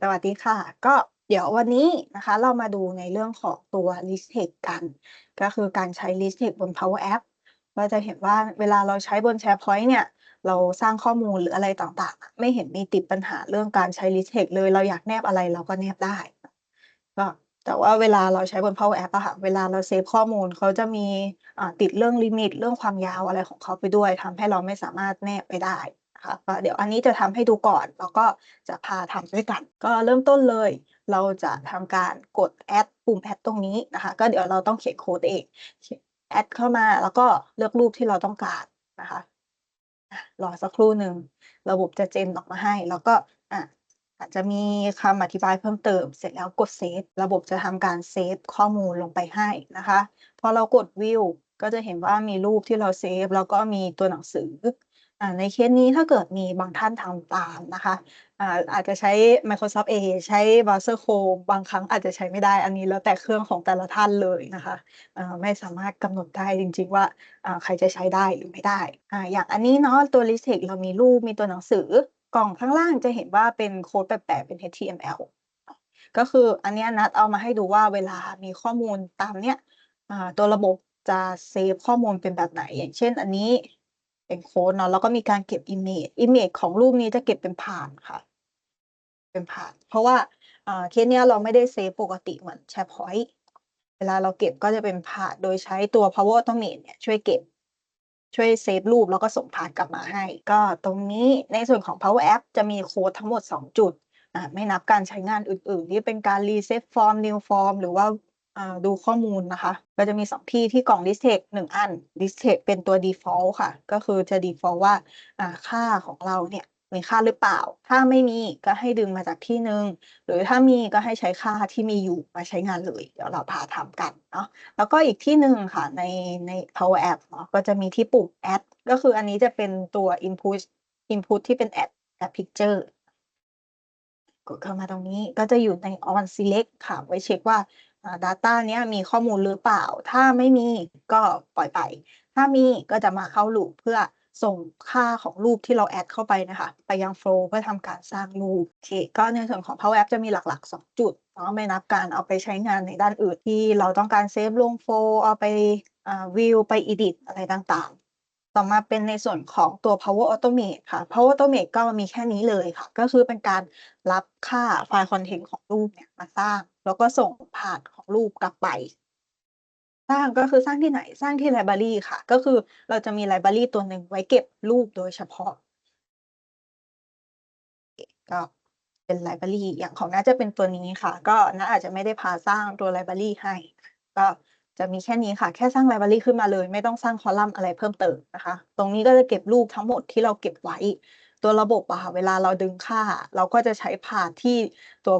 สวัสดีค่ะ ก็เดี๋ยววันนี้นะคะ เรามาดูในเรื่องของตัว List Text กัน ก็คือการใช้ List Text บน Power App ก็จะเห็นว่าเวลาเราใช้บน SharePoint เนี่ย เราสร้างข้อมูลหรืออะไรต่างๆ ไม่เห็นมีติดปัญหาเรื่องการใช้ List Text เลยเราอยากแนบอะไรเราก็แนบได้ก็แต่ว่าเวลาเราใช้บน Power App อะค่ะเวลาเราเซฟข้อมูลเขาจะมีติดเรื่องลิมิตเรื่องความยาวอะไรของเขาไปด้วยทำให้เราไม่สามารถแนบไปได้ นะคะก็เดี๋ยวอันนี้จะทำให้ดูก่อน แล้วก็จะพาทำด้วยกัน ก็เริ่มต้นเลย เราจะทำการกด Add ปุ่ม Add ตรงนี้นะคะ ก็เดี๋ยวเราต้องเขียนโค้ดเองเขียน Add เข้ามาแล้วก็เลือกรูปที่เราต้องการนะคะรอสักครู่หนึ่งระบบจะ gen ออกมาให้ แล้วก็อะอาจจะมีคำอธิบายเพิ่มเติม เสร็จแล้วกดเซฟระบบจะทำการเซฟข้อมูลลงไปให้นะคะ พอเรากด View ก็จะเห็นว่ามีรูปที่เราเซฟแล้วก็มีตัวหนังสือ ในเคสนี้ถ้าเกิดมีบางท่านทำตามนะคะอาอาจจะใช้ Microsoft Edge ใช้ Browser Chrome บางครั้งอาจจะใช้ไม่ได้อันนี้แล้วแต่เครื่องของแต่ละท่านเลยนะคะไม่สามารถกำหนดได้จริง ๆ ว่าใครจะใช้ได้หรือไม่ได้ออย่างอันนี้เนาะตัว List Text เรามีรูปมีตัวหนังสือกล่องข้างล่างจะเห็นว่าเป็นโค้ดแปะๆเป็น HTML ก็คืออันนี้นัดเอามาให้ดูว่าเวลามีข้อมูลตามเนี้ยตัวระบบจะเซฟข้อมูลเป็นแบบไหน อย่างเช่นอันนี้ เป็นโคดเนาะแล้วก็มีการเก็บอิเมจอิเมจของรูปนี้จะเก็บเป็นผ่านค่ะ เป็นผ่าน เพราะว่าเคสเนี้ยเราไม่ได้เซฟปกติเหมือน SharePoint เวลาเราเก็บก็จะเป็นผ่านโดยใช้ตัว Power Automate เนี่ยช่วยเก็บช่วยเซฟรูปแล้วก็ส่งผ่านกลับมาให้ ก็ตรงนี้ในส่วนของ Power App จะมีโค้ดทั้งหมด 2 จุดอ่าไม่นับการใช้งานอื่นๆ ที่เป็นการ reset form new form หรือว่า ดูข้อมูลนะคะ ก็จะมี 2 ที่ที่กล่อง List Text 1อัน List Text เป็นตัว default ค่ะ ก็คือจะ default ว่าค่าของเราเนี่ยมีค่าหรือเปล่า ถ้าไม่มีก็ให้ดึงมาจากที่หนึ่ง หรือถ้ามีก็ให้ใช้ค่าที่มีอยู่มาใช้งานเลย เดี๋ยวเราพาทำกันเนาะ แล้วก็อีกที่หนึ่งค่ะในใน Power App เนาะ ก็จะมีที่ปุ่ม Add ก็คืออันนี้จะเป็นตัว input input ที่เป็น Add Add Picture กดเข้ามาตรงนี้ก็จะอยู่ใน on select ค่ะ ไว้เช็กว่า ดาตาเนี้ยมีข้อมูลหรือเปล่า ถ้าไม่มีก็ปล่อยไป ถ้ามีก็จะมาเข้า loop เพื่อส่งค่าของรูปที่เรา add เข้าไปนะคะ ไปยังโฟล์เพื่อทำการสร้างรูปโอเคก็ในส่วนของ Power App จะมีหลักๆ 2 จุดเนาะไม่นับการเอาไปใช้งานในด้านอื่นที่เราต้องการเซฟลงโฟล์เอาไปอ่าวิวไป edit อะไรต่างๆ ต่อมาเป็นในส่วนของตัว Power Automate ค่ะ Power Automate ก็มีแค่นี้เลยค่ะ ก็คือเป็นการรับค่าไฟล์คอนเทนต์ของรูปเนี่ยมาสร้าง แล้วก็ส่งผ่านของรูปกลับไป สร้างก็คือสร้างที่ไหนสร้างที่ไลบรารีค่ะ ก็คือเราจะมีไลบรารีตัวหนึ่งไว้เก็บรูปโดยเฉพาะ ก็เป็นไลบรารีอย่างของน้าจะเป็นตัวนี้ค่ะ ก็น้าอาจจะไม่ได้พาสร้างตัวไลบรารีให้ ก็จะมีแค่นี้ค่ะ แค่สร้างไลบรารีขึ้นมาเลย ไม่ต้องสร้างคอลัมน์อะไรเพิ่มเติมนะคะ ตรงนี้ก็จะเก็บรูปทั้งหมดที่เราเก็บไว้ ตัวระบบอะค่ะ เวลาเราดึงค่า เราก็จะใช้ผ่านที่ตัว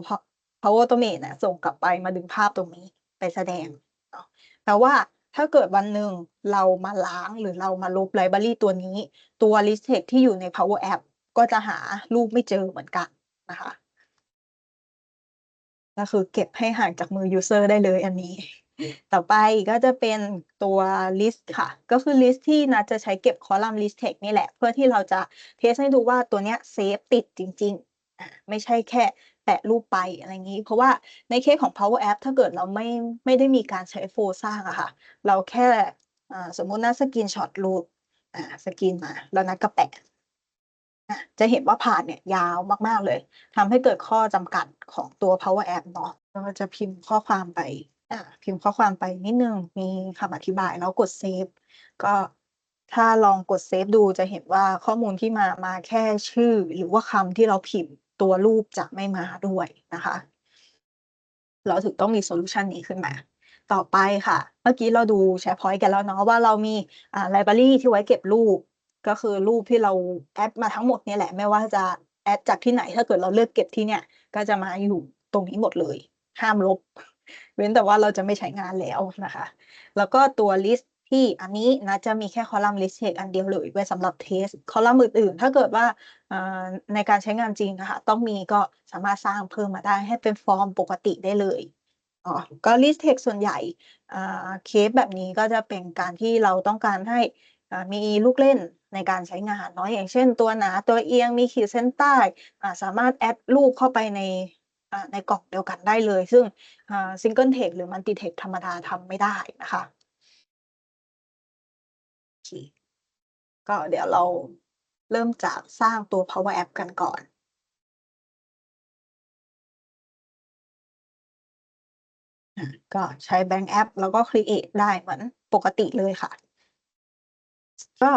Power Automate น่ะส่งกลับไปมาดึงภาพตรงนี้ไปแสดงเนาะแต่ว่าถ้าเกิดวันหนึ่งเรามาล้างหรือเรามาลบไลบรารีตัวนี้ ตัว List Text ที่อยู่ใน Power App ก็จะหารูปไม่เจอเหมือนกันนะคะก็คือเก็บให้ห่างจากมือยูสเซอร์ได้เลยอันนี้ ต่อไปก็จะเป็นตัวลิสต์ค่ะ ก็คือลิสต์ที่นัดจะใช้เก็บคอลัมน์ List Text นี่แหละ เพื่อที่เราจะเทสต์ให้ดูว่าตัวเนี้ยเซฟติดจริงๆอาไม่ใช่แค่ แปะรูปไปอะไรงนี้ เพราะว่าในเคสของ Power App ถ้าเกิดเราไม่ไม่ได้มีการใช้โฟลว์สร้างอะค่ะ เราแค่สมมุตินัดสกรีนช็อตรูปอ่าสกรีนมา แล้วนัดก็แปะจะเห็นว่าผ่านเนี่ยยาวมาก ๆ เลยทำให้เกิดข้อจำกัดของตัว Power App เนาะก็จะพิมพ์ข้อความไปพิมพ์ข้อความไปนิดหนึ่งมีคำอธิบายแล้วกดเซฟก็ถ้าลองกดเซฟดูจะเห็นว่าข้อมูลที่มามาแค่ชื่อหรือว่าคำที่เราพิมพ์ ตัวรูปจะไม่มาด้วยนะคะ เราถึงต้องมีโซลูชันนี้ขึ้นมา ต่อไปค่ะ เมื่อกี้เราดู SharePoint กันแล้วเนาะว่าเรามีอ่าไลบรารีที่ไว้เก็บรูป ก็คือรูปที่เรา add มาทั้งหมดนี่แหละ ไม่ว่าจะ add จากที่ไหนถ้าเกิดเราเลือกเก็บที่เนี่ย ก็จะมาอยู่ตรงนี้หมดเลย ห้ามลบ เว้นแต่ว่าเราจะไม่ใช้งานแล้วนะคะ แล้วก็ตัวลิสต์ ที่อันนี้นัดจะมีแค่คอลัมน์ List Text อันเดียวเลยไว้สำหรับเทสต์คอลัมน์อื่นๆ ถ้าเกิดว่าในการใช้งานจริงอะค่ะต้องมีก็สามารถสร้างเพิ่มมาได้ให้เป็นฟอร์มปกติได้เลยอ๋อก็ List Text ส่วนใหญ่เคสแบบนี้ก็จะเป็นการที่เราต้องการให้มีลูกเล่นในการใช้งานเนาะอย่างเช่นตัวหนาตัวเอียงมีขีดเส้นใต้สามารถ add รูปเข้าไปในในกล่องเดียวกันได้เลย ซึ่งอ่า Single Text หรือ Multi Text ธรรมดาทำไม่ได้นะคะ เค ก็เดี๋ยวเราเริ่มจากสร้างตัว Power App กันก่อนก็ใช้ Bank App แล้วก็ Create ได้เหมือนปกติเลยค่ะ ก็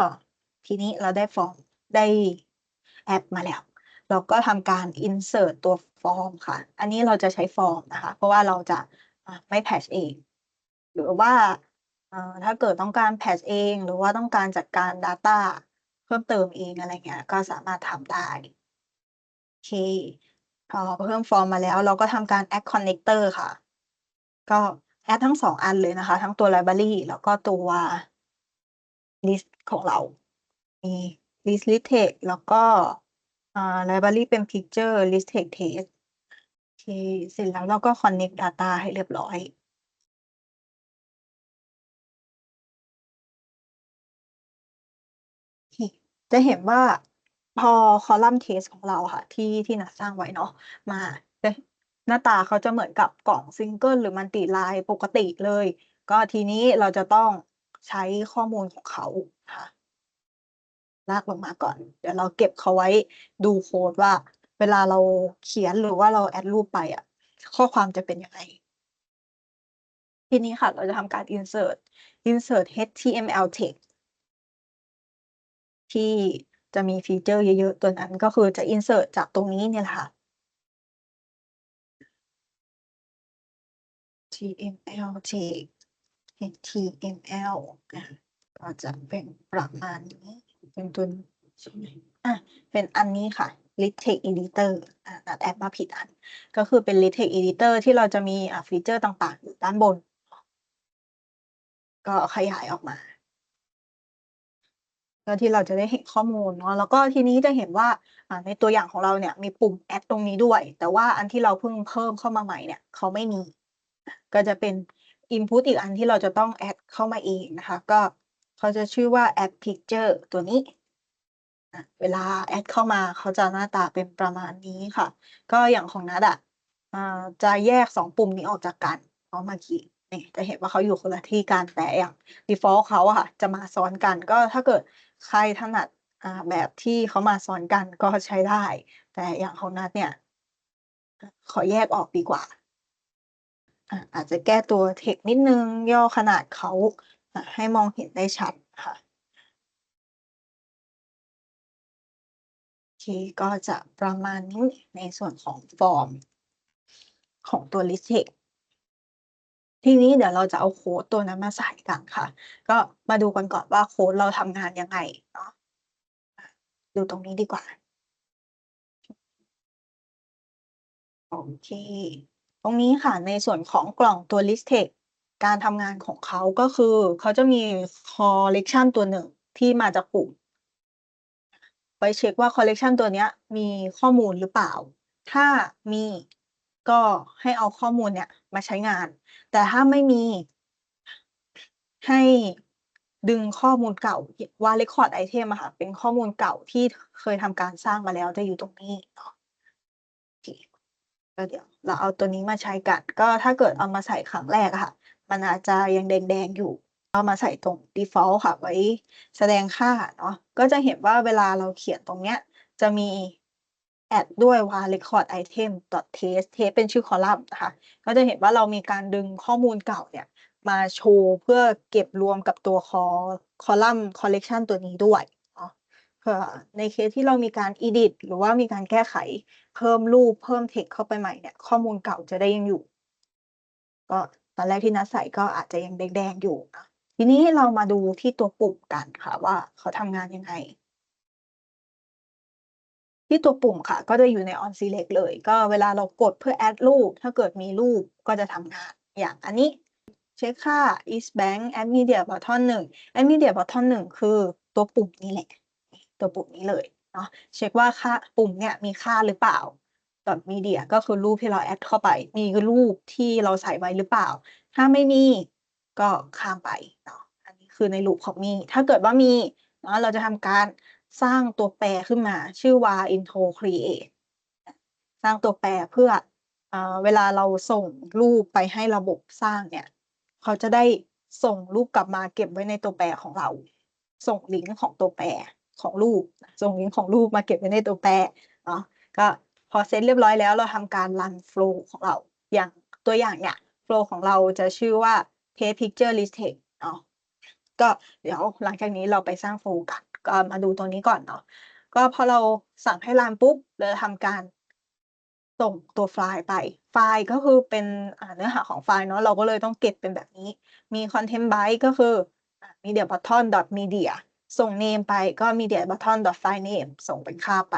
ทีนี้เราได้ฟอร์มได้แอปมาแล้ว เราก็ทำการ Insert ตัวฟอร์มค่ะ อันนี้เราจะใช้ฟอร์มนะคะ เพราะว่าเราจะไม่ Patch เอง หรือว่า อ่าถ้าเกิดต้องการ Patch เอง หรือว่าต้องการจัดการ Data เพิ่มเติมเอง อะไรเงี้ย ก็สามารถทำได้ โอเค พอเพิ่มฟอร์มมาแล้ว เราก็ทำการ Add Connector ค่ะ ก็ Add ทั้ง 2 อันเลยนะคะ ทั้งตัว Library แล้วก็ตัว List ของเรา มี List List Text แล้วก็ อ่า Library เป็น Picture List Text Test โอเค เสร็จแล้วเราก็ Connect Data ให้เรียบร้อย จะเห็นว่าพอคอลัมน์ Test ของเราค่ะ ที่ที่นัดสร้างไว้เนาะมาหน้าตาเขาจะเหมือนกับกล่อง Single หรือ Multi Line ปกติเลย ก็ทีนี้เราจะต้องใช้ข้อมูลของเขาค่ะลากลงมาก่อน เดี๋ยวเราเก็บเขาไว้ดูโคดว่า เวลาเราเขียนหรือว่าเรา Add รูปไปอะข้อความจะเป็นยังไงทีนี้ค่ะ เราจะทำการ Insert Insert HTML Text ที่จะมีฟีเจอร์เยอะ ๆ ตัวนั้นก็คือจะ Insert จากตรงนี้เนี่ยแหละค่ะ HTML จ HTML อาก็จะเป็นประมาณนี้ เป็นตัวนี้ใช่ไหม?อาเป็นอันนี้ค่ะ Lit Text Editor อานัดแอดมาผิดอัน ก็คือเป็น Lit Text Editor ที่เราจะมีอ่าฟีเจอร์ต่างๆ อยู่ด้านบน ก็ขยายออกมาื่อที่เราจะได้เห็นข้อมูลเนาะแล้วก็ทีนี้จะเห็นว่าอ่าในตัวอย่างของเราเนี่ยมีปุ่ม Add ตรงนี้ด้วย แต่ว่าอันที่เราเพิ่งเพิ่มเข้ามาใหม่เนี่ยเขาไม่มี ก็จะเป็น Input อีกอันที่เราจะต้อง Add เข้ามาเองนะคะ ก็เขาจะชื่อว่า Add Picture ตัวนี้ เวลา Add เข้ามาเขาจะหน้าตาเป็นประมาณนี้ค่ะ ก็อย่างของนัดอะอ่าจะแยก 2 ปุ่มนี้ออกจากกันเพราะเมื่อกี้นี่จะเห็นว่าเขาอยู่คนละที่กันแต่อย่าง Default เขาอะค่ะ จะมาซ้อนกันก็ถ้าเกิด ใครถนัดแบบที่เขามาซ้อนกันก็ใช้ได้ แต่อย่างของนัดเนี่ย ขอแยกออกดีกว่า อาจจะแก้ตัว Text นิดนึงย่อขนาดเขาให้มองเห็นได้ชัดค่ะโอเคก็จะประมาณนี้ในส่วนของฟอร์มของตัว List Text ที ทีนี้เดี๋ยวเราจะเอาโค้ดตัวนั้นมาใส่กันค่ะ ก็มาดูกันก่อนว่าโค้ดเราทำงานยังไงเนาะดูตรงนี้ดีกว่า โอเค ตรงนี้ค่ะในส่วนของกล่องตัว List Text การทำงานของเขาก็คือเขาจะมีคอลเลกชันตัวหนึ่งที่มาจากปุ่มไว้เช็กว่าคอลเลกชันตัวนี้มีข้อมูลหรือเปล่า ถ้ามี ก็ให้เอาข้อมูลเนี่ยมาใช้งาน แต่ถ้าไม่มี ให้ดึงข้อมูลเก่าว่า Record Item อะค่ะเป็นข้อมูลเก่าที่เคยทำการสร้างมาแล้วจะอยู่ตรงนี้เนาะเคก็เดี๋ยวเราเอาตัวนี้มาใช้กัน ก็ถ้าเกิดเอามาใส่ครั้งแรกอะค่ะ มันอาจจะยังแดงๆอยู่ เอามาใส่ตรง Default ค่ะ ไว้แสดงค่าเนาะก็จะเห็นว่าเวลาเราเขียนตรงเนี้ย จะมี แอดด้วยว่า Record Item .Test Test เป็นชื่อคอลัมน์นะคะก็จะเห็นว่าเรามีการดึงข้อมูลเก่าเนี่ยมาโชว์เพื่อเก็บรวมกับตัวคอคอลัมน์คอลเลกชันตัวนี้ด้วยเพื่อในเคสที่เรามีการ Edit หรือว่ามีการแก้ไขเพิ่มรูปเพิ่ม Text เข้าไปใหม่เนี่ยข้อมูลเก่าจะได้ยังอยู่ ก็ตอนแรกที่นัดใส่ก็อาจจะยังแดงๆอยู่นะทีนี้เรามาดูที่ตัวปุ่มกันค่ะว่าเขาทำงานยังไง ที่ตัวปุ่มค่ะ ก็จะอยู่ใน On Select เลย ก็เวลาเรากดเพื่อ Add รูป ถ้าเกิดมีรูปก็จะทำงาน อย่างอันนี้เช็กค่า is bank add media button 1 add media button 1 คือตัวปุ่มนี่แหละ ตัวปุ่มนี้เลยเนาะเช็กว่าค่าปุ่มเนี่ยมีค่าหรือเปล่า dot media ก็คือรูปที่เรา Add เข้าไป มีรูปที่เราใส่ไว้หรือเปล่า ถ้าไม่มีก็ข้ามไปเนาะอันนี้คือใน loop ของมี ถ้าเกิดว่ามีเนาะเราจะทำการ สร้างตัวแปรขึ้นมา ชื่อว่า intro create สร้างตัวแปรเพื่ออเวลาเราส่งรูปไปให้ระบบสร้างเนี่ย เขาจะได้ส่งรูปกลับมาเก็บไว้ในตัวแปรของเรา ส่งลิงก์ของตัวแปรของรูป ส่งลิงก์ของรูปมาเก็บไว้ในตัวแปรเนาะก็พอเซตเรียบร้อยแล้วเราทำการ run flow ของเรา อย่างตัวอย่างเนี่ย flow ของเราจะชื่อว่า page picture list text ก็เดี๋ยวหลังจากนี้เราไปสร้าง flow กันก็มาดูตัวนี้ก่อนเนาะก็พอเราสั่งให้รันปุ๊บเราทำการส่งตัวไฟล์ไป ไฟล์ก็คือเป็นเนื้อหาของไฟล์เนาะเราก็เลยต้องเก็บเป็นแบบนี้ มี content byte ก็คือ media button dot media ส่ง name ไปก็ media button dot file name ส่งเป็นค่าไป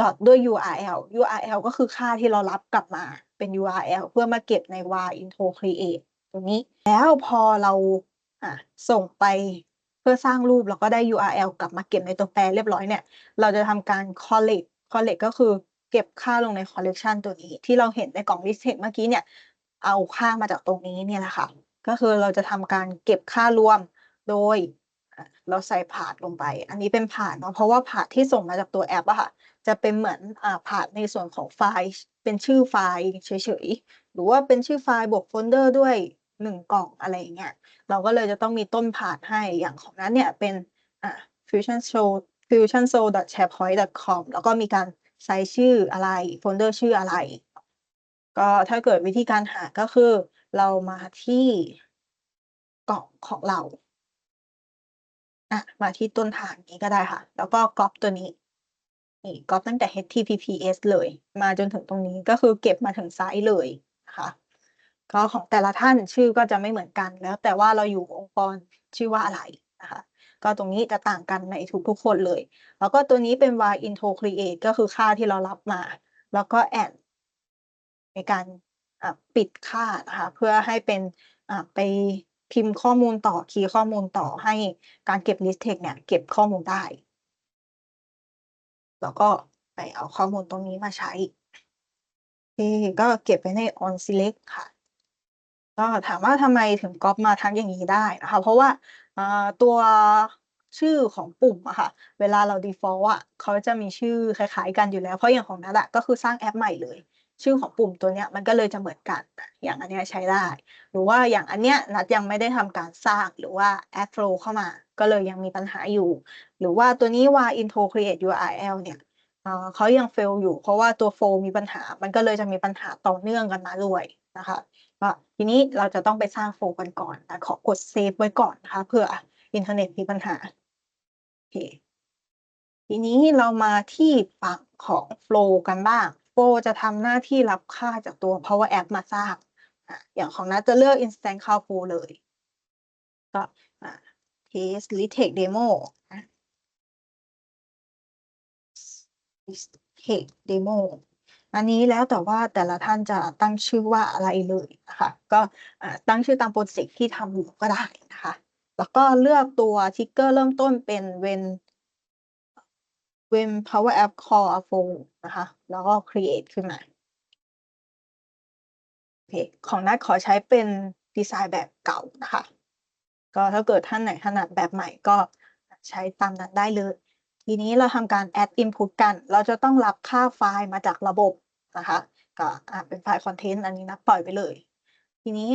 dot ด้วย URL URL ก็คือค่าที่เรารับกลับมาเป็น URL เพื่อมาเก็บใน var intro create ตรงนี้ แล้วพอเรา อะส่งไปเพื่อสร้างรูปแล้วก็ได้ URL กลับมาเก็บในตัวแปรเรียบร้อยเนี่ย เราจะทำการ collect collect ก็คือเก็บค่าลงใน collection ตัวนี้ ที่เราเห็นในกล่อง list text เมื่อกี้เนี่ยเอาค่ามาจากตรงนี้เนี่ยแหละค่ะ ก็คือเราจะทำการเก็บค่ารวมโดยเราใส่ผาดลงไป อันนี้เป็นผาดเนาะ เพราะว่าผาดที่ส่งมาจากตัวแอปอะค่ะ จะเป็นเหมือนอ่าผาดในส่วนของไฟล์ เป็นชื่อไฟล์เฉยๆ หรือว่าเป็นชื่อไฟล์บวกโฟลเดอร์ด้วย หนึ่งกล่องอะไรอย่างเงี้ยเราก็เลยจะต้องมีต้นผาดให้อย่างของนั้นเนี่ยเป็นอ่า fusion show fusion show sharepoint com แล้วก็มีการใส่ชื่ออะไรโฟลเดอร์ชื่ออะไร ก็ถ้าเกิดวิธีการหาก็คือ เรามาที่กล่องของเราอะมาที่ต้นทางนี้ก็ได้ค่ะ แล้วก็ก๊อปตัวนี้นี่ก๊อปตั้งแต่ https เลย มาจนถึงตรงนี้ก็คือเก็บมาถึงไซต์เลยนะคะ ก็ของแต่ละท่านชื่อก็จะไม่เหมือนกัน แล้วแต่ว่าเราอยู่องค์กรชื่อว่าอะไรนะคะก็ตรงนี้จะต่างกันในทุกๆคนเลย แล้วก็ตัวนี้เป็น var intro create ก็คือค่าที่เรารับมา แล้วก็ add ในการปิดค่านะคะเพื่อให้เป็นไปพิมพ์ข้อมูลต่อคีย์ข้อมูลต่อให้การเก็บ list text เนี่ยเก็บข้อมูลได้ แล้วก็ไปเอาข้อมูลตรงนี้มาใช้ก็เก็บไว้ใน on select ค่ะ ก็ถามว่าทำไมถึงก๊อปมาทั้งอย่างนี้ได้นะคะ เพราะว่าอ่าตัวชื่อของปุ่มอะค่ะ เวลาเรา default อะเขาจะมีชื่อคล้ายๆ กันอยู่แล้ว เพราะอย่างของนัดอะก็คือสร้างแอปใหม่เลย ชื่อของปุ่มตัวเนี้ยมันก็เลยจะเหมือนกัน อย่างอันเนี้ยใช้ได้ หรือว่าอย่างอันเนี้ยนัดยังไม่ได้ทำการสร้างหรือว่า add flow เข้ามา ก็เลยยังมีปัญหาอยู่ หรือว่าตัวนี้ว่า intro create URL เนี่ยเอ่อเขายัง fail อยู่ เพราะว่าตัว flow มีปัญหา มันก็เลยจะมีปัญหาต่อเนื่องกันมาด้วยนะคะ ก็ทีนี้เราจะต้องไปสร้าง flow กันก่อนนะขอกด save ไว้ก่อนนะคะเผื่ออินเทอร์เน็ตมีปัญหาโอเคทีนี้เรามาที่ฝั่งของ flow กันบ้าง flow จะทำหน้าที่รับค่าจากตัว power app มาสร้างอย่างของนัดจะเลือก instant call flow เลย ก็ test retake demo นะ retake demo อันนี้แล้วแต่ว่าแต่ละท่านจะตั้งชื่อว่าอะไรเลยนะคะก็ตั้งชื่อตามโปรเจกต์ที่ทำอยู่ก็ได้นะคะ แล้วก็เลือกตัวทิกเกอร์เริ่มต้นเป็น when when power app call a flow นะคะ แล้วก็ create ขึ้นมาโอเคของนัดขอใช้เป็นดีไซน์แบบเก่านะคะ ก็ถ้าเกิดท่านไหนถนัดแบบใหม่ก็ใช้ตามนั้นได้เลยทีนี้เราทำการ add input กัน เราจะต้องรับค่าไฟล์มาจากระบบ นะคะก็อ่าเป็นไฟล์คอนเทนต์อันนี้นะปล่อยไปเลย ทีนี้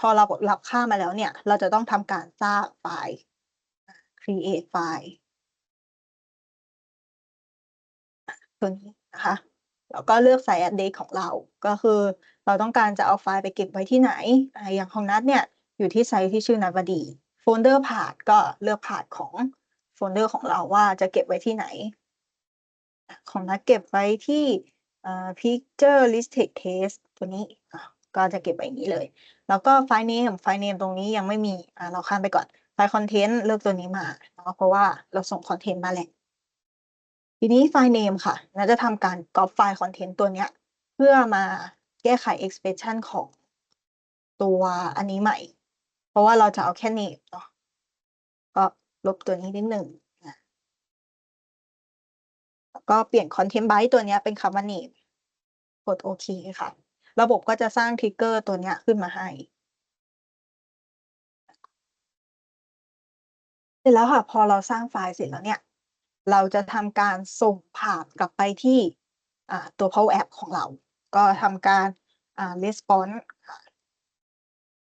พอเรารับค่ามาแล้วเนี่ย เราจะต้องทำการสร้างไฟล์ create ไฟล์ตัวนี้นะคะแล้วก็เลือกใส่ address ของเรา ก็คือเราต้องการจะเอาไฟล์ไปเก็บไว้ที่ไหน อย่างของนัดเนี่ย อยู่ที่ไซต์ที่ชื่อนัดวดีโฟลเดอร์พาธก็เลือกพาธของโฟลเดอร์ของเราว่าจะเก็บไว้ที่ไหน ของนัดเก็บไว้ที่ picture list text test ตัวนี้ก็จะเก็บไว้อย่างนี้เลย แล้วก็ไฟล์ name ไฟล์ name ตรงนี้ยังไม่มีอ่าเราข้ามไปก่อน ไฟล์ content เลือกตัวนี้มาเนาะเพราะว่าเราส่งคอนเทนต์มาแหละทีนี้ไฟล์ name ค่ะเราจะทำการ copy ไฟล์ content ตัวนี้เพื่อมาแก้ไข expression ของตัวอันนี้ใหม่ เพราะว่าเราจะเอาแค่ name เนาะก็ลบตัวนี้นิดหนึ่ง ก็เปลี่ยน content byte ตัวนี้เป็นคำว่า name กดโอเคค่ะ ระบบก็จะสร้างทริกเกอร์ตัวนี้ขึ้นมาให้เสร็จแล้วค่ะ พอเราสร้างไฟล์เสร็จแล้วเนี่ย เราจะทำการส่งผ่านกลับไปที่ตัว Power App ของเรา ก็ทำการ response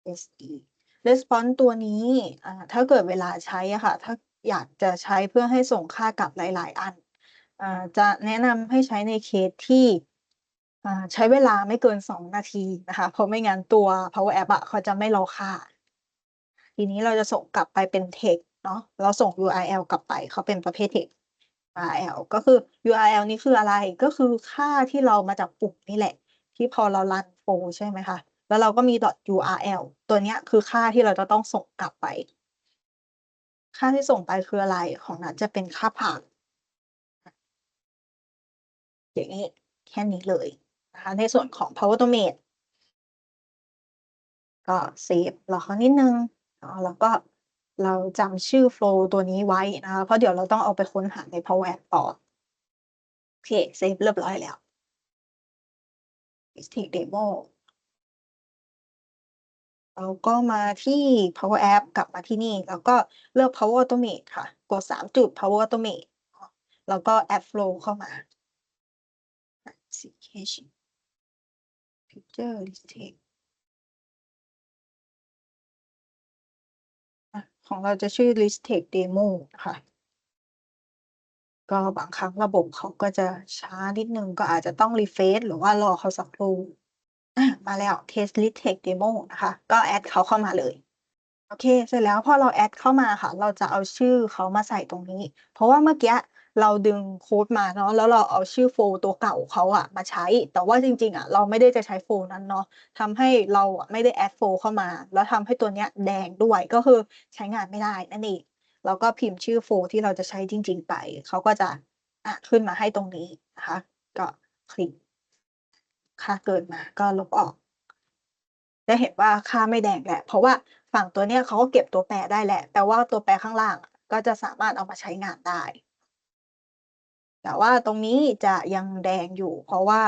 SE response ตัวนี้ถ้าเกิดเวลาใช้อะค่ะ ถ้าอยากจะใช้เพื่อให้ส่งค่ากลับหลาย ๆ อัน จะแนะนำให้ใช้ในเคสที่ใช้เวลาไม่เกิน 2 นาทีนะคะ เพราะไม่งั้นตัว Power App อะเขาจะไม่รอค่า ทีนี้เราจะส่งกลับไปเป็น text เนาะเราส่ง URL กลับไปเขาเป็นประเภท text URL ก็คือ URL นี้คืออะไรก็คือค่าที่เรามาจากปุ่มนี่แหละ ที่พอเรารันโฟใช่ไหมคะ แล้วเราก็มี .url ตัวนี้คือค่าที่เราจะต้องส่งกลับไป ค่าที่ส่งไปคืออะไรของนัดจะเป็นค่าผ่าน อย่างนี้แค่นี้เลยนะคะในส่วนของ Power Automate ก็เซฟรอเขานิดหนึ่งเนาะแล้วก็เราจำชื่อโฟลว์ตัวนี้ไว้นะคะเพราะเดี๋ยวเราต้องเอาไปค้นหาใน Power App ต่อ โอเคเซฟเรียบร้อยแล้ว Listing Demo เราก็มาที่ Power App กลับมาที่นี่ แล้วก็เลือก Power Automate ค่ะ กด 3 จุด Power Automate แล้วก็ Add Flow เข้ามา Application Picture Listing อะของเราจะชื่อ List Text Demo นะคะก็บางครั้งระบบเขาก็จะช้านิดนึง ก็อาจจะต้อง refresh หรือว่ารอเขาสักครู่มาแล้ว Test List Text Demo นะคะ ก็ add เขาเข้ามาเลยโอเค เสร็จแล้วพอเรา add เข้ามาค่ะ เราจะเอาชื่อเขามาใส่ตรงนี้ เพราะว่าเมื่อกี้ เราดึงโค้ดมาเนาะแล้วเราเอาชื่อโฟล์ตัวเก่าเขาอะมาใช้ แต่ว่าจริงๆอะเราไม่ได้จะใช้โฟล์นั้นเนาะทำให้เราไม่ได้ add โฟล์เข้ามา แล้วทำให้ตัวเนี้ยแดงด้วยก็คือใช้งานไม่ได้นั่นเองเราก็พิมพ์ชื่อโฟล์ที่เราจะใช้จริง ๆ ไป เขาก็จะอะขึ้นมาให้ตรงนี้นะคะก็คลิกค่าเกินมาก็ลบออกจะเห็นว่าค่าไม่แดงแหล้วเพราะว่าฝั่งตัวเนี้ยเขาก็เก็บตัวแปรได้แหละ แต่ว่าตัวแปรข้างล่างก็จะสามารถเอามาใช้งานได้ แต่ว่าตรงนี้จะยังแดงอยู่ เพราะว่า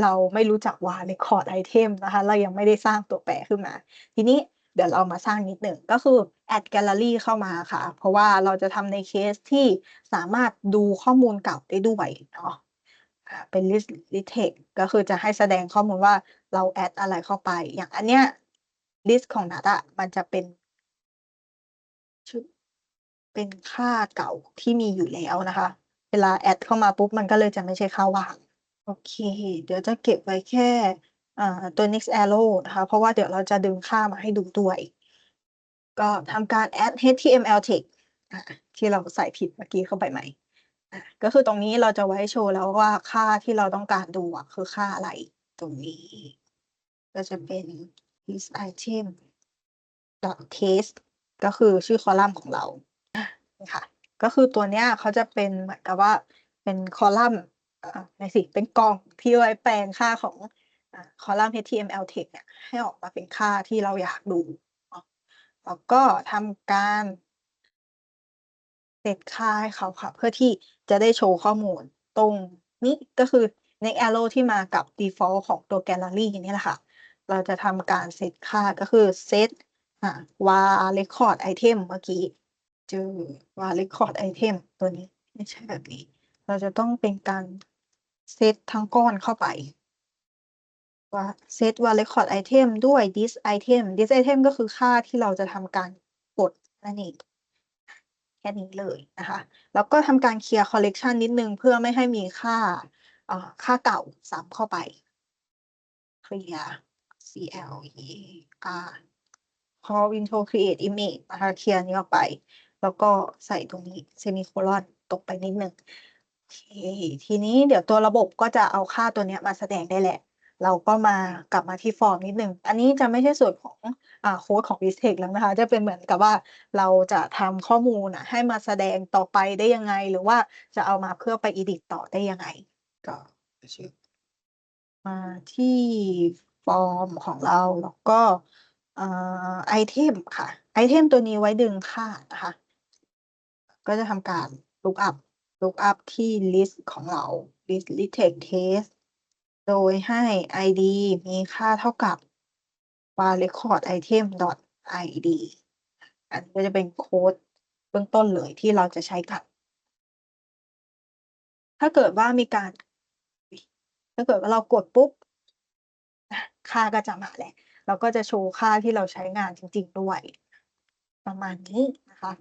เราไม่รู้จัก var record item นะคะ เรายังไม่ได้สร้างตัวแปรขึ้นมา ทีนี้เดี๋ยวเรามาสร้างนิดหนึ่งก็คือ add gallery เข้ามาค่ะ เพราะว่าเราจะทำในเคสที่สามารถดูข้อมูลเก่าได้ด้วยเนาะอ่าเป็น list list text ก็คือจะให้แสดงข้อมูลว่าเรา add อะไรเข้าไป อย่างอันเนี้ยลิสต์ของนัดอะมันจะเป็นชึบเป็นค่าเก่าที่มีอยู่แล้วนะคะ วลา add เข้ามาปุ๊บ มันก็เลยจะไม่ใช่ค่าว่าง โอเค เดี๋ยวจะเก็บไว้แค่ตัว next arrow นะคะ เพราะว่าเดี๋ยวเราจะดึงค่ามาให้ดูด้วย ก็ทำการ add html text อ่าที่เราใส่ผิดเมื่อกี้เข้าไปใหม่ก็คือตรงนี้เราจะไว้โชว์แล้วว่าค่าที่เราต้องการดูคือค่าอะไร ตรงนี้ ก็จะเป็น list item dot text ก็คือชื่อคอลัมน์ของเราค่ะ ก็คือตัวเนี้ยเขาจะเป็นเหมือนกับว่าเป็นคอลัมน์อ่ไม่สิ เป็นกล่องที่ไว้แปลงค่าของอคอลัมน์ html text เนี่ยให้ออกมาเป็นค่าที่เราอยากดู แล้วก็ทำการเซตค่าให้เขาค่ะ เพื่อที่จะได้โชว์ข้อมูลตรงนี้ก็คือ next arrow ที่มากับ default ของตัว gallery นี่แหละค่ะ เราจะทำการเซตค่าก็คือเซตอ่า record item เมื่อกี้ เจอ var record item ตัวนี้ ไม่ใช่แบบนี้ เราจะต้องเป็นการเซตทั้งก้อนเข้าไปว่าเซต var record item ด้วย this item this item ก็คือค่าที่เราจะทำการกดนั่นเองแค่นี้เลยนะคะ แล้วก็ทำการเคลียร์ collection นิดนึง เพื่อไม่ให้มีค่าค่าเก่าซ้ำเข้าไปเคลียร์ clear พอ Window create image นะคะเคลียร์นี้ออกไป แล้วก็ใส่ตรงนี้เซมิโคลอนตกไปนิดหนึ่งโอเคทีนี้เดี๋ยวตัวระบบก็จะเอาค่าตัวนี้มาแสดงได้แหละ เราก็มากลับมาที่ฟอร์มนิดหนึ่งอันนี้จะไม่ใช่ส่วนของอ่าโค้ดของ list text แล้วนะคะ จะเป็นเหมือนกับว่าเราจะทำข้อมูลน่ะให้มาแสดงต่อไปได้ยังไง หรือว่าจะเอามาเพื่อไป edit ต่อได้ยังไง ก็มาที่ฟอร์มของเราแล้วก็อ่าไอเทมค่ะ ไอเทมตัวนี้ไว้ดึงค่านะคะ ก็จะทำการ look up look up ที่ลิสต์ของเรา list l i t t e t e s t โดยให้ id มีค่าเท่ากับ var record item dot id อันนี้ก็จะเป็นโค้ดเบื้องต้นเลยที่เราจะใช้กัน ถ้าเกิดว่ามีการ ถ้าเกิดว่าเรากดปุ๊บ ค่าก็จะมาแหละเราก็จะโชว์ค่าที่เราใช้งานจริง ๆ ด้วย ประมาณนี้นะคะ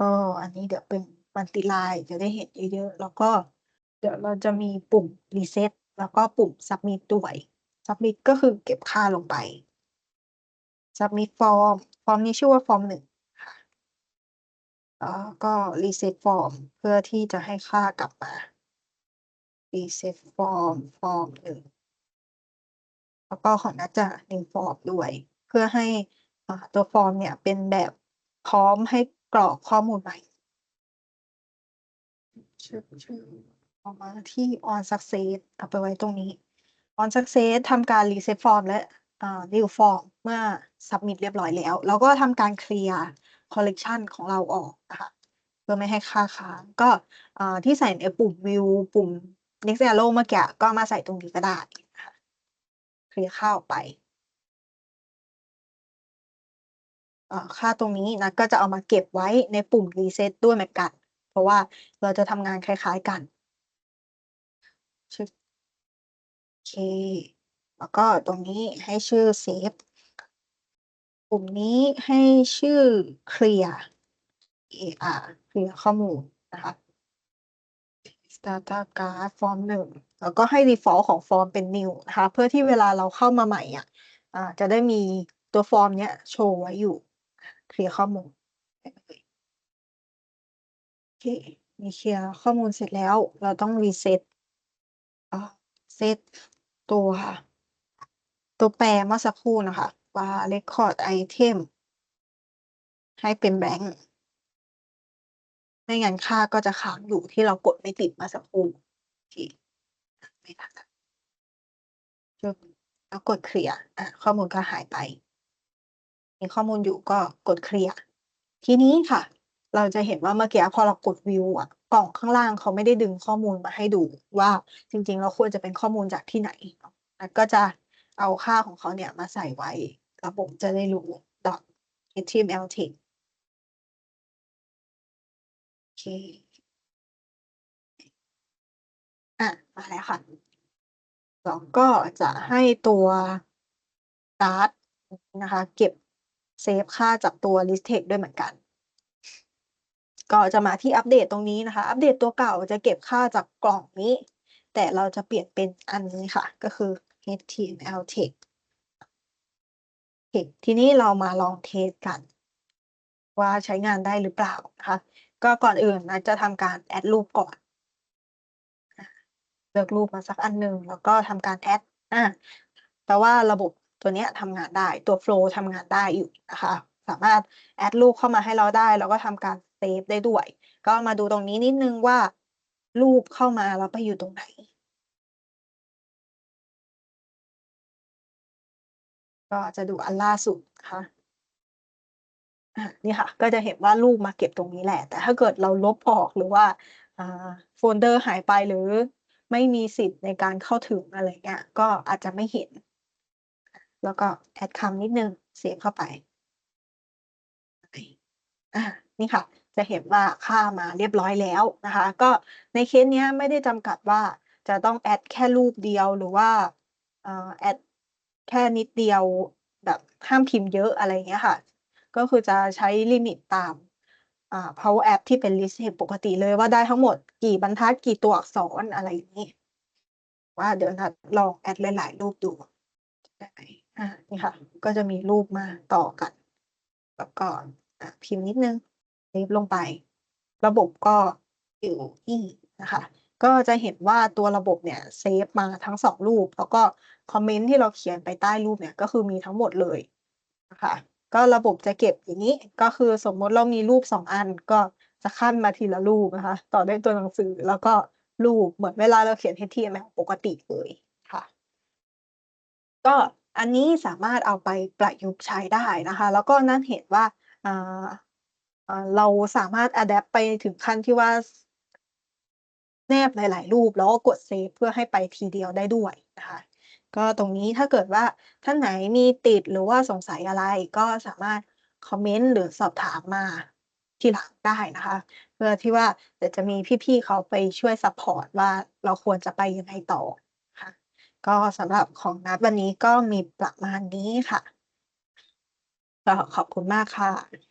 ก็อันนี้เดี๋ยวเป็น multi-line จะได้เห็นเยอะๆ แล้วก็เดี๋ยวเราจะมีปุ่ม reset แล้วก็ปุ่ม submit ด้วย submit ก็คือเก็บค่าลงไป submit form ฟอร์มนี้ชื่อว่าฟอร์ม1ค่ะแล้วก็ reset form เพื่อที่จะให้ค่ากลับมา reset form ฟอร์ม1แล้วก็ของนัดจะ new form ด้วย เพื่อให้ตัวฟอร์มเนี่ยเป็นแบบพร้อมให้ รอกข้อมูลใหม่ชึบๆเอามาที่ on success เอาไปไว้ตรงนี้ on success ทำการ reset form และ new form เมื่อ submit เรียบร้อยแล้วเราก็ทำการเคลียร์ collection ของเราออกนะคะเพื่อไม่ให้ค่าค้างก็ที่ใส่ในปุ่ม view ปุ่ม next arrow เมื่อกี้ก็มาใส่ตรงนี้ก็ได้นะคะเคลียร์ค่าออกไป ค่าตรงนี้นัดก็จะเอามาเก็บไว้ในปุ่ม reset ด้วยเหมือนกัน เพราะว่าเราจะทำงานคล้ายๆกันชึบโอเค แล้วก็ตรงนี้ให้ชื่อ save ปุ่มนี้ให้ชื่อ clear CAR เคลียร์ข้อมูลนะคะ data card ฟอร์ม1แล้วก็ให้ default ของฟอร์มเป็น new นะคะ เพื่อที่เวลาเราเข้ามาใหม่อะอ่าจะได้มีตัวฟอร์มเนี้ยโชว์ไว้อยู่ เคลียร์ข้อมูลได้เลยโอเค มีเคลียร์ข้อมูลเสร็จแล้ว เราต้อง reset อ่าเซตตัวตัวแปรเมื่อสักครู่นะคะ ว่า record item ให้เป็น blank ไม่งั้นค่าก็จะค้างอยู่ที่เรากดไม่ติดเมื่อสักครู่โอเคไม่ทันแล้วชึบแล้วกดเคลียร์ข้อมูลก็หายไป มีข้อมูลอยู่ก็กดเคลียร์ ทีนี้ค่ะ เราจะเห็นว่าเมื่อกี้พอเรากด view อะกล่องข้างล่างเขาไม่ได้ดึงข้อมูลมาให้ดูว่าจริงๆแล้วควรจะเป็นข้อมูลจากที่ไหนนะก็จะเอาค่าของเขาเนี่ยมาใส่ไว้ระบบจะได้รู้ dot html text โอเคอามาแล้วค่ะเราก็จะให้ตัว start นะคะ เก็บ เซฟค่าจากตัว list text ด้วยเหมือนกัน ก็จะมาที่อัปเดตตรงนี้นะคะ อัปเดตตัวเก่าจะเก็บค่าจากกล่องนี้ แต่เราจะเปลี่ยนเป็นอันนี้ค่ะ ก็คือ html text ทีนี้เรามาลองเทสกัน ว่าใช้งานได้หรือเปล่านะคะ ก็ก่อนอื่นนัดจะทำการ add รูปก่อน เลือกรูปมาสักอันหนึ่งแล้วก็ทำการ add อาแปลว่าระบบ ตัวเนี้ยทำงานได้ตัวโฟล์ทำงานได้อยู่นะคะ สามารถ add รูปเข้ามาให้เราได้ แล้วก็ทำการเซฟได้ด้วย ก็มาดูตรงนี้นิดนึงว่ารูปเข้ามาแล้วไปอยู่ตรงไหน ก็จะดูอันล่าสุดนะคะนี่ค่ะ ก็จะเห็นว่ารูปมาเก็บตรงนี้แหละ แต่ถ้าเกิดเราลบออกหรือว่าอ่าโฟลเดอร์หายไปหรือไม่มีสิทธิ์ในการเข้าถึงอะไรเงี้ยก็อาจจะไม่เห็น แล้วก็ add คำนิดนึงเซฟเข้าไปอานี่ค่ะ จะเห็นว่าค่ามาเรียบร้อยแล้วนะคะ ก็ในเคสนี้ไม่ได้จำกัดว่าจะต้อง add แค่รูปเดียวหรือว่าแอ่า add แค่นิดเดียวแบบห้ามพิมพ์เยอะอะไรเงี้ยค่ะ ก็คือจะใช้ลิมิตตาม Power app ที่เป็น list ปกติเลยว่าได้ทั้งหมดกี่บรรทัดกี่ตัวอักษรอะไรอย่างงี้ ว่าเดี๋ยวนัดลอง add หลายๆรูปดูได้ อานี่ค่ะ ก็จะมีรูปมาต่อกัน แล้วก็อ่าพิมพ์นิดหนึ่งเซฟลงไป ระบบก็อยู่นี่นะคะ ก็จะเห็นว่าตัวระบบเนี่ยเซฟมาทั้ง2รูป แล้วก็คอมเมนต์ที่เราเขียนไปใต้รูปเนี่ยก็คือมีทั้งหมดเลยนะคะก็ระบบจะเก็บอย่างงี้ก็คือสมมุติเรามีรูป2อันก็จะขั้นมาทีละรูปนะคะ ต่อด้วยตัวหนังสือแล้วก็รูปเหมือนเวลาเราเขียน HTML ปกติเลยค่ะ ก็ อันนี้สามารถเอาไปประยุกต์ใช้ได้นะคะ แล้วก็นัดเห็นว่าเราสามารถอะแดปไปถึงขั้นที่ว่า แนบหลาย ๆ รูปแล้วก็กดเซฟเพื่อให้ไปทีเดียวได้ด้วยนะคะก็ตรงนี้ถ้าเกิดว่าท่านไหนมีติดหรือว่าสงสัยอะไรก็สามารถคอมเมนต์หรือสอบถามมาที่หลังได้นะคะ เพื่อที่ว่าเดี๋ยวจะมีพี่ ๆ เขาไปช่วยซัปพอร์ตว่าเราควรจะไปยังไงต่อ ก็สำหรับของนัดวันนี้ก็มีประมาณนี้ค่ะก็ขอบคุณมากค่ะ